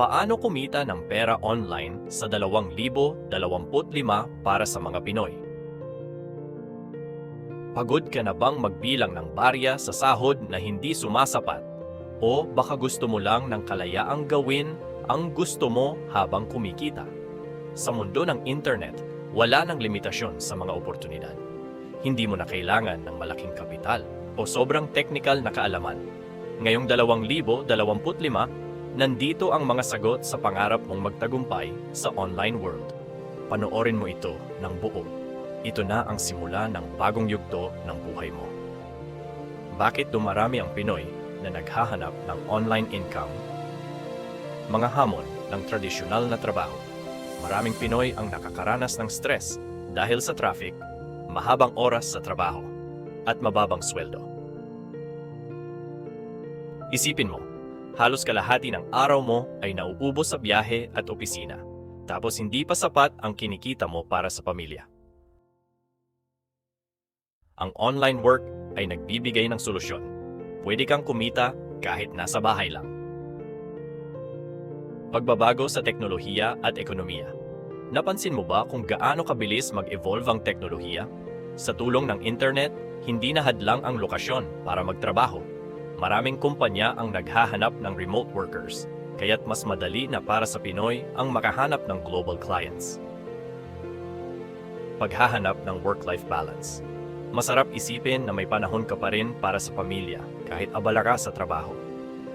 Paano kumita ng pera online sa 2025 para sa mga Pinoy? Pagod ka na bang magbilang ng barya sa sahod na hindi sumasapat? O baka gusto mo lang ng kalayaang gawin ang gusto mo habang kumikita? Sa mundo ng internet, wala ng limitasyon sa mga oportunidad. Hindi mo na kailangan ng malaking kapital o sobrang technical na kaalaman. Ngayong 2025, nandito ang mga sagot sa pangarap mong magtagumpay sa online world. Panoorin mo ito ng buo. Ito na ang simula ng bagong yugto ng buhay mo. Bakit dumarami ang Pinoy na naghahanap ng online income? Mga hamon ng tradisyonal na trabaho. Maraming Pinoy ang nakakaranas ng stress dahil sa traffic, mahabang oras sa trabaho, at mababang sweldo. Isipin mo, halos kalahati ng araw mo ay nauubos sa biyahe at opisina, tapos hindi pa sapat ang kinikita mo para sa pamilya. Ang online work ay nagbibigay ng solusyon. Pwede kang kumita kahit nasa bahay lang. Pagbabago sa teknolohiya at ekonomiya. Napansin mo ba kung gaano kabilis mag-evolve ang teknolohiya? Sa tulong ng internet, hindi na hadlang ang lokasyon para magtrabaho. Maraming kumpanya ang naghahanap ng remote workers, kaya't mas madali na para sa Pinoy ang makahanap ng global clients. Paghahanap ng work-life balance. Masarap isipin na may panahon ka pa rin para sa pamilya kahit abala ka sa trabaho.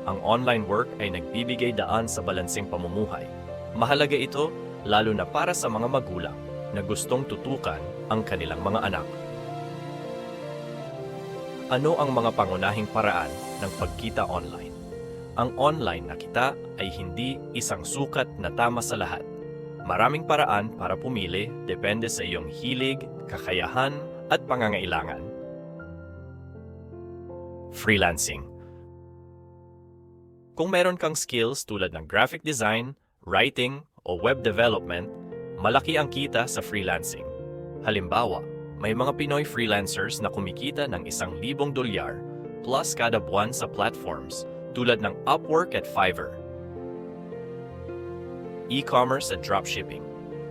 Ang online work ay nagbibigay daan sa balansing pamumuhay. Mahalaga ito lalo na para sa mga magulang na gustong tutukan ang kanilang mga anak. Ano ang mga pangunahing paraan ng pagkita online? Ang online na kita ay hindi isang sukat na tama sa lahat. Maraming paraan para pumili depende sa iyong hilig, kakayahan, at pangangailangan. Freelancing Kung meron kang skills tulad ng graphic design, writing, o web development, malaki ang kita sa freelancing. Halimbawa, may mga Pinoy freelancers na kumikita ng isang libong dolyar plus kada buwan sa platforms tulad ng Upwork at Fiverr. E-commerce at dropshipping.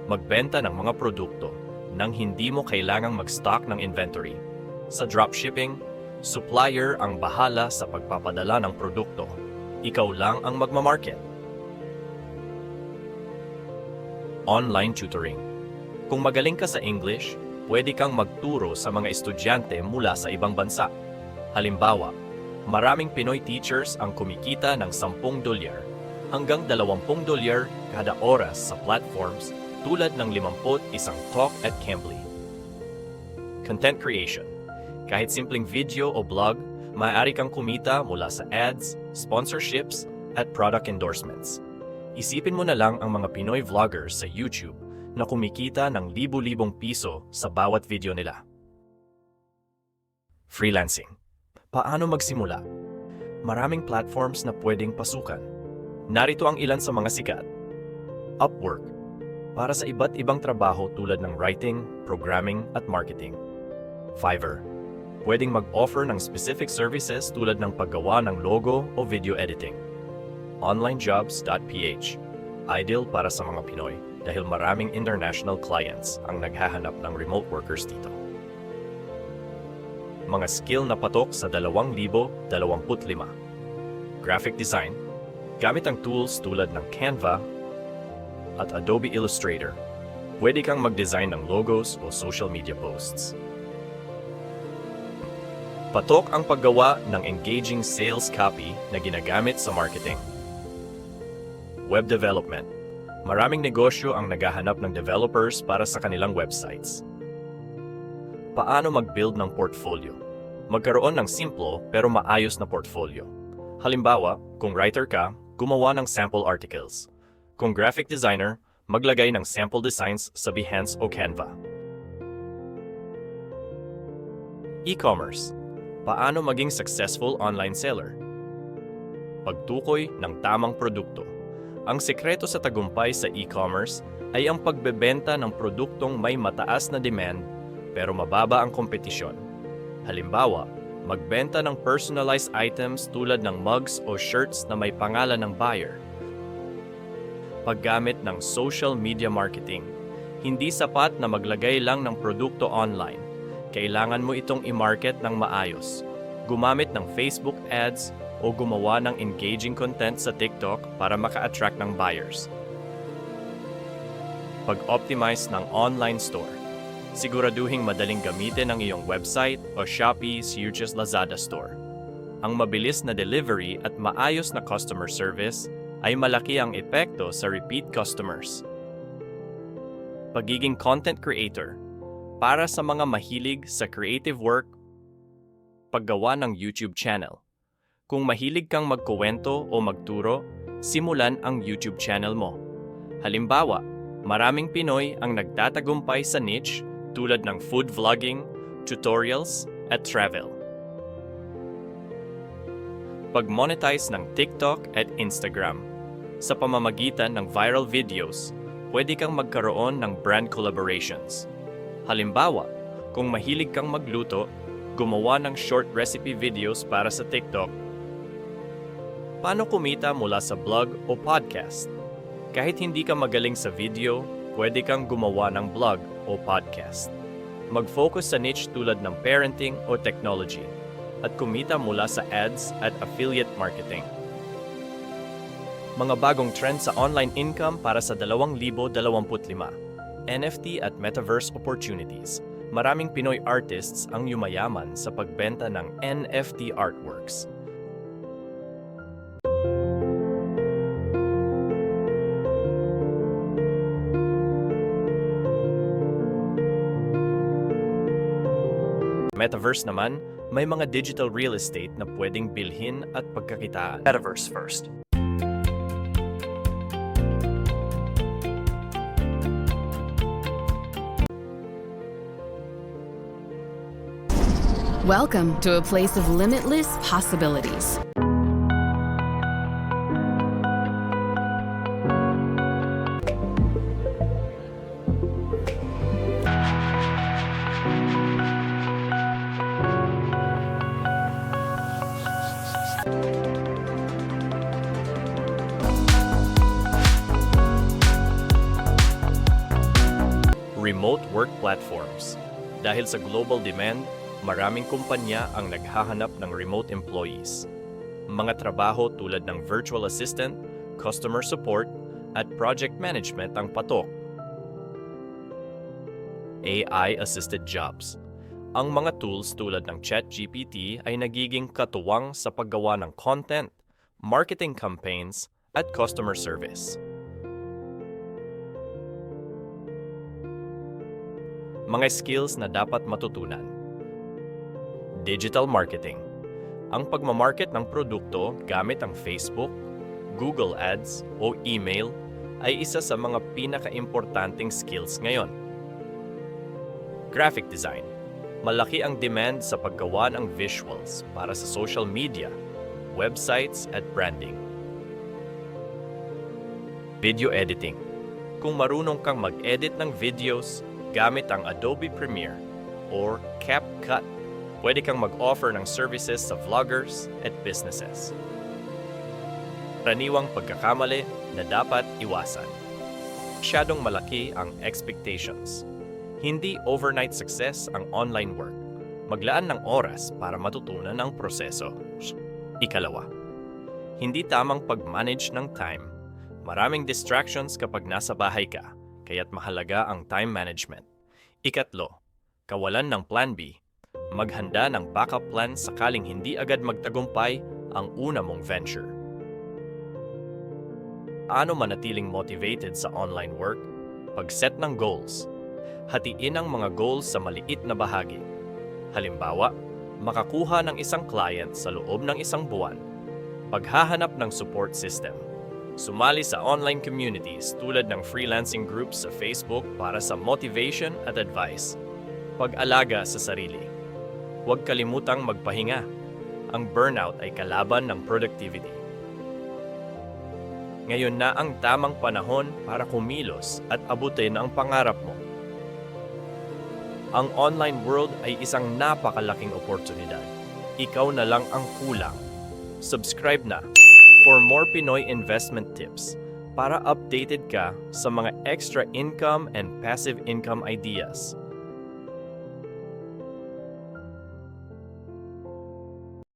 Magbenta ng mga produkto nang hindi mo kailangang mag-stock ng inventory. Sa dropshipping, supplier ang bahala sa pagpapadala ng produkto. Ikaw lang ang magmamarket. Online tutoring. Kung magaling ka sa English, pwede kang magturo sa mga estudyante mula sa ibang bansa. Halimbawa, maraming Pinoy teachers ang kumikita ng 10 dolyar hanggang 20 dolyar kada oras sa platforms tulad ng 50 isang talk at Cambly. Content creation. Kahit simpleng video o blog, maaari kang kumita mula sa ads, sponsorships, at product endorsements. Isipin mo na lang ang mga Pinoy vloggers sa YouTube na kumikita ng libu-libong piso sa bawat video nila. Freelancing. Paano magsimula? Maraming platforms na pwedeng pasukan. Narito ang ilan sa mga sikat. Upwork. Para sa iba't ibang trabaho tulad ng writing, programming, at marketing. Fiverr. Pwedeng mag-offer ng specific services tulad ng paggawa ng logo o video editing. onlinejobs.ph. Ideal para sa mga Pinoy dahil maraming international clients ang naghahanap ng remote workers dito. Mga skill na patok sa 2025. Graphic design. Gamit ang tools tulad ng Canva at Adobe Illustrator. Pwede kang mag-design ng logos o social media posts. Patok ang paggawa ng engaging sales copy na ginagamit sa marketing. Web development. Maraming negosyo ang naghahanap ng developers para sa kanilang websites. Paano mag-build ng portfolio? Magkaroon ng simple pero maayos na portfolio. Halimbawa, kung writer ka, gumawa ng sample articles. Kung graphic designer, maglagay ng sample designs sa Behance o Canva. E-commerce. Paano maging successful online seller? Pagtukoy ng tamang produkto. Ang sekreto sa tagumpay sa e-commerce ay ang pagbebenta ng produktong may mataas na demand pero mababa ang kompetisyon. Halimbawa, magbenta ng personalized items tulad ng mugs o shirts na may pangalan ng buyer. Paggamit ng social media marketing. Hindi sapat na maglagay lang ng produkto online. Kailangan mo itong i-market ng maayos. Gumamit ng Facebook ads o gumawa ng engaging content sa TikTok para maka-attract ng buyers. Pag-optimize ng online store. Siguraduhing madaling gamitin ang iyong website o Shopee, Huge's Lazada store. Ang mabilis na delivery at maayos na customer service ay malaki ang epekto sa repeat customers. Pagiging content creator. Para sa mga mahilig sa creative work, paggawa ng YouTube channel. Kung mahilig kang magkuwento o magturo, simulan ang YouTube channel mo. Halimbawa, maraming Pinoy ang nagtatagumpay sa niche tulad ng food vlogging, tutorials, at travel. Pag-monetize ng TikTok at Instagram. Sa pamamagitan ng viral videos, pwede kang magkaroon ng brand collaborations. Halimbawa, kung mahilig kang magluto, gumawa ng short recipe videos para sa TikTok. Paano kumita mula sa blog o podcast? Kahit hindi ka magaling sa video, pwede kang gumawa ng blog o podcast. Mag-focus sa niche tulad ng parenting o technology at kumita mula sa ads at affiliate marketing. Mga bagong trend sa online income para sa 2025. NFT at Metaverse Opportunities. Maraming Pinoy artists ang yumayaman sa pagbenta ng NFT artworks. Metaverse naman, may mga digital real estate na pwedeng bilhin at pagkakitaan. Metaverse first. Welcome to a place of limitless possibilities. Work platforms. Dahil sa global demand, maraming kumpanya ang naghahanap ng remote employees. Mga trabaho tulad ng virtual assistant, customer support, at project management ang patok. AI-assisted jobs. Ang mga tools tulad ng ChatGPT ay nagiging katuwang sa paggawa ng content, marketing campaigns, at customer service. Mga skills na dapat matutunan. Digital marketing. Ang pagmamarket ng produkto gamit ang Facebook, Google Ads o email ay isa sa mga pinaka-importanting skills ngayon. Graphic design. Malaki ang demand sa paggawa ng visuals para sa social media, websites at branding. Video editing. Kung marunong kang mag-edit ng videos gamit ang Adobe Premiere or CapCut, pwede kang mag-offer ng services sa vloggers at businesses. Raniwang pagkakamali na dapat iwasan. Masyadong malaki ang expectations. Hindi overnight success ang online work. Maglaan ng oras para matutunan ang proseso. Ikalawa, hindi tamang pag-manage ng time. Maraming distractions kapag nasa bahay ka, kaya't mahalaga ang time management. Ikatlo, kawalan ng plan B. Maghanda ng backup plan sakaling hindi agad magtagumpay ang una mong venture. Paano manatiling motivated sa online work? Pag-set ng goals. Hatiin ang mga goals sa maliit na bahagi. Halimbawa, makakuha ng isang client sa loob ng isang buwan. Paghahanap ng support system. Sumali sa online communities tulad ng freelancing groups sa Facebook para sa motivation at advice. Pag-alaga sa sarili. Huwag kalimutang magpahinga. Ang burnout ay kalaban ng productivity. Ngayon na ang tamang panahon para kumilos at abutin ang pangarap mo. Ang online world ay isang napakalaking oportunidad. Ikaw na lang ang kulang. Subscribe na for more Pinoy investment tips. para updated ka sa mga extra income and passive income ideas.